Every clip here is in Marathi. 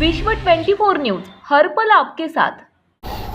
विश्व 24 न्यूज हरपल आपके साथ.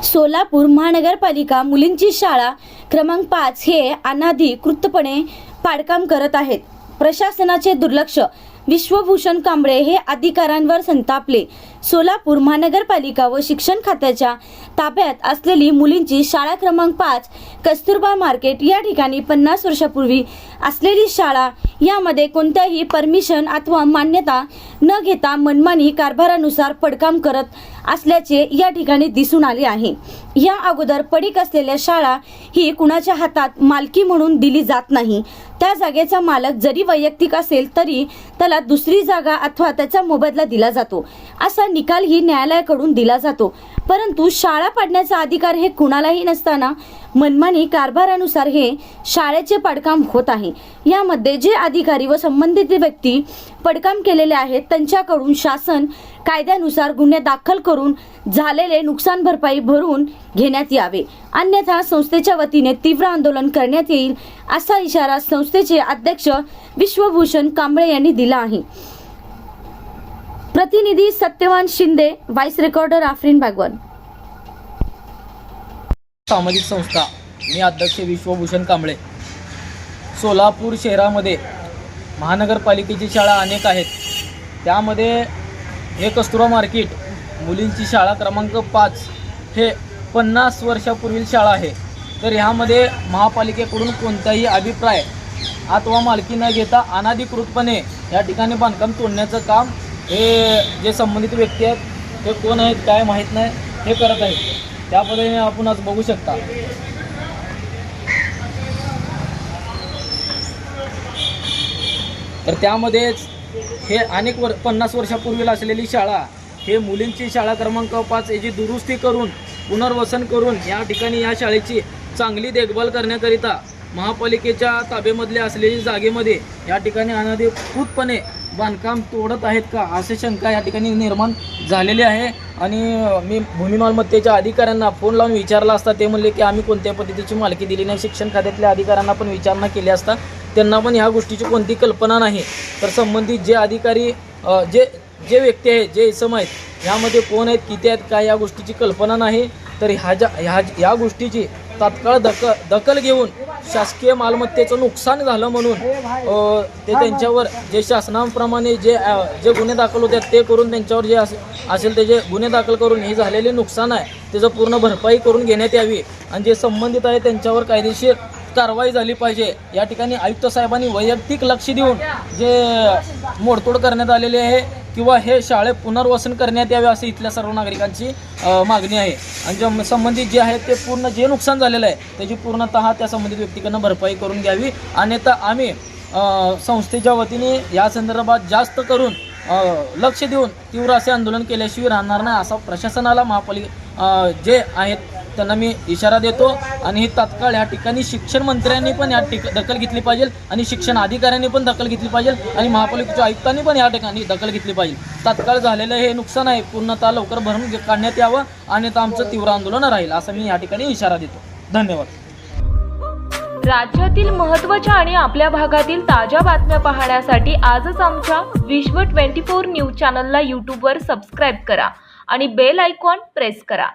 सोलापूर महानगरपालिका मुलींची शाळा क्रमांक पाच हे अनाधिकृतपणे पाडकाम करत आहेत. प्रशासनाचे दुर्लक्ष विश्वभूषण कांबळे हे अधिकाऱ्यांवर संतापले. सोलापूर महानगरपालिका व शिक्षण खात्याच्या ताब्यात असलेली मुलींची शाळा क्रमांक पाच कस्तुरबा मार्केट या ठिकाणी पन्नास वर्षापूर्वी असलेली शाळा. यामध्ये कोणत्याही परमिशन अथवा मान्यता न घेता मनमानी कारभारानुसार पडकाम करत असल्याचे या ठिकाणी दिसून आले आहे. या अगोदर पडीक असलेल्या शाळा ही कुणाच्या हातात मालकी म्हणून दिली जात नाही. त्या जागेचा मालक जरी वैयक्तिक असेल तरी त्याला दुसरी जागा अथवा त्याचा मोबदला दिला जातो. असा निकाल ही न्यायालयाकडून दिला जातो. परंतु शाळा पाडण्याचा अधिकार हे कुणालाही नसताना मनमानी कारभारानुसार हे शाळेचे पडकाम होत आहे. यामध्ये जे अधिकारी व संबंधित व्यक्ती पडकाम केलेले आहेत त्यांच्याकडून शासन कायद्यानुसार गुन्हे दाखल करून झालेले नुकसान भरपाई भरून घेण्यात यावे. अन्यथा संस्थेच्या वतीने तीव्र आंदोलन करण्यात येईल असा इशारा संस्थेचे अध्यक्ष विश्वभूषण कांबळे यांनी दिला आहे. प्रतिनिधी सत्यवान शिंदे व्हाईस रेकॉर्डर आफरीन भागवन सामाजिक संस्था मी अध्यक्ष विश्वभूषण कांबळे. सोलापूर शहरामध्ये महानगरपालिकेची शाळा अनेक आहेत. त्यामध्ये हे कस्तुरा मार्केट मुलींची शाळा क्रमांक पाच हे पन्नास वर्षापूर्वील शाळा आहे. तर ह्यामध्ये महापालिकेकडून कोणताही अभिप्राय अथवा मालकी न घेता अनाधिकृतपणे या ठिकाणी बांधकाम तोडण्याचं काम हे जे संबंधित व्यक्ती आहेत ते कोण आहेत काय माहीत नाही हे करत आहेत. त्या पद्धतीने आपण आज बघू शकता. तर त्यामध्येच हे अनेक वर पन्नास वर्षापूर्वीला असलेली शाळा हे मुलींची शाळा क्रमांक पाच याची दुरुस्ती करून पुनर्वसन करून या ठिकाणी या शाळेची चांगली देखभाल करण्याकरिता महापालिकेच्या ताब्यामधल्या असलेली जागेमध्ये या ठिकाणी अनधिकृतपणे बांधकाम तोडत आहेत का? असे शंका या ठिकाणी निर्माण झालेली आहे. आणि मी भूमी मालमत्तेच्या अधिकाऱ्यांना फोन लावून विचारला असता. ते म्हणले की आम्ही कोणत्या पद्धतीची मालकी दिली नाही? शिक्षण खात्यातल्या अधिकाऱ्यांना पण विचारणा केली असता. त्यांना पण ह्या गोष्टीची कोणती कल्पना नाही. तर संबंधित जे अधिकारी जे जे व्यक्ती आहेत जे इसम आहेत ह्यामध्ये कोण आहेत किती आहेत काय या गोष्टीची कल्पना नाही. तर ह्या ज्या ह्या ह्या गोष्टीची तात्काळ दखल दखल घेऊन शासकीय मालमत्तेचं नुकसान झालं म्हणून ते त्यांच्यावर जे शासनाप्रमाणे जे जे गुन्हे दाखल होते ते करून त्यांच्यावर जे असेल ते जे गुन्हे दाखल करून हे झालेले नुकसान आहे त्याचं पूर्ण भरपाई करून घेण्यात यावी आणि जे संबंधित आहे त्यांच्यावर कायदेशीर कारवाई झाली पाहिजे. या ठिकाणी आयुक्त साहेबांनी वैयक्तिक लक्ष देऊन जे मोडतोड करण्यात आलेले आहे किंवा हे शाळे पुनर्वसन करण्यात यावे असे इथल्या सर्व नागरिकांची मागणी आहे. आणि जे संबंधित जे आहे ते पूर्ण जे नुकसान झालेलं आहे त्याची पूर्णतः त्या संबंधित व्यक्तीकडनं भरपाई करून घ्यावी. अन्यथा आम्ही संस्थेच्या वतीने या संदर्भात जास्त करून लक्ष देऊन तीव्र असे आंदोलन केल्याशिवाय राहणार नाही असा प्रशासनाला महापालिका जे आहेत त्यांना मी इशारा देतो आणि ही तात्काळ या ठिकाणी शिक्षण मंत्र्यांनी पण या ठिक दखल घेतली पाहिजे आणि शिक्षण अधिकाऱ्यांनी पण दखल घेतली पाहिजे आणि महापालिकेच्या आयुक्तांनी पण या ठिकाणी दखल घेतली पाहिजे. तात्काळ झालेलं हे नुकसान आहे. पूर्णतः लवकर भरून काढण्यात यावं आणि तर आमचं तीव्र आंदोलन राहील असं मी या ठिकाणी इशारा देतो. धन्यवाद. राज्यातील महत्त्वाच्या आणि आपल्या भागातील ताज्या बातम्या पाहण्यासाठी आजच आमच्या विश्व 24 न्यूज चॅनलला यूट्यूबवर सबस्क्राईब करा आणि बेल आयकॉन प्रेस करा.